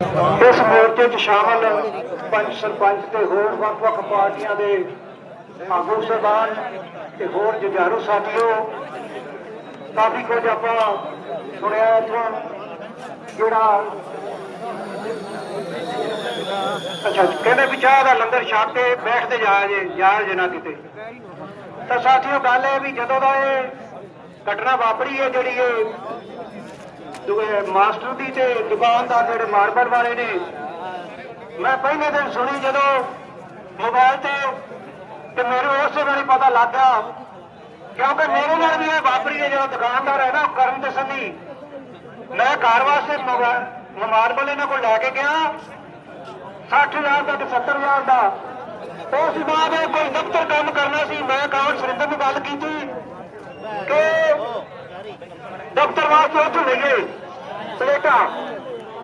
ਇਸ ਮੋਰਚੇ 'ਚ ਸ਼ਾਮਲ ਪੰਚ ਸਰਪੰਚ ਤੇ ਹੋਰ ਵੱਖ-ਵੱਖ ਪਾਰਟੀਆਂ ਦੇ ਆਗੂ ਸਰਦਾਰ ਤੇ ਹੋਰ ਜੁਝਾਰੂ ਸਾਥੀਓ, ਕਾਫੀ ਕੁਝ ਆਪਾਂ ਸੁਣਿਆ ਇੱਥੋਂ, ਜਿਹੜਾ ਅੱਛਾ, ਕਹਿੰਦੇ ਵੀ ਚਾਹ ਦਾ ਲੰਗਰ ਛਕ ਕੇ ਬੈਠਦੇ ਜਾ ਜੇ ਜਾ ਜੇ ਨਾ ਕਿਤੇ। ਤਾਂ ਸਾਥੀਓ, ਗੱਲ ਇਹ ਵੀ ਜਦੋਂ ਦਾ ਇਹ ਘਟਨਾ ਵਾਪਰੀ ਹੈ, ਜਿਹੜੀ ਇਹ ਮਾਸਟਰ ਦੀ ਤੇ ਦੁਕਾਨਦਾਰ ਜਿਹੜੇ ਮਾਰਬਲ ਵਾਲੇ ਨੇ। ਮੈਂ ਪਹਿਲੇ ਦਿਨ ਸੁਣੀ ਜਦੋਂ ਮੋਬਾਈਲ ਤੇ ਤੇ ਮੈਨੂੰ ਉਸੇ ਵੇਲੇ ਪਤਾ ਲੱਗ ਗਿਆ, ਕਿਉਂਕਿ ਮੇਰੇ ਨਾਲ ਵੀ ਇਹ ਵਾਪਰੀ ਹੈ, ਜਿਹੜਾ ਦੁਕਾਨਦਾਰ ਹੈ ਨਾ, ਉਹ ਕਰਨ ਦੇ ਮੈਂ ਘਰ ਵਾਸਤੇ ਮੋਬਾਈਲ ਮਾਰਬਲ ਇਹਨਾਂ ਕੋਲ ਲੈ ਕੇ ਗਿਆ। 60000 ਦਾ ਤੇ 70000 ਦਾ। ਉਸ ਬਾਅਦ ਕੋਈ ਦਫ਼ਤਰ ਕੰਮ ਕਰਨਾ ਸੀ ਮੈਂ ਕਾਉਂਟ ਸੁਰਿੰਦਰ ਨੂੰ ਗੱਲ ਕੀਤੀ ਕਿ ਦਫ਼ਤਰ ਵਾਸਤੇ ਉੱਥੋਂ ਲਈਏ ਪਲੇਟਾਂ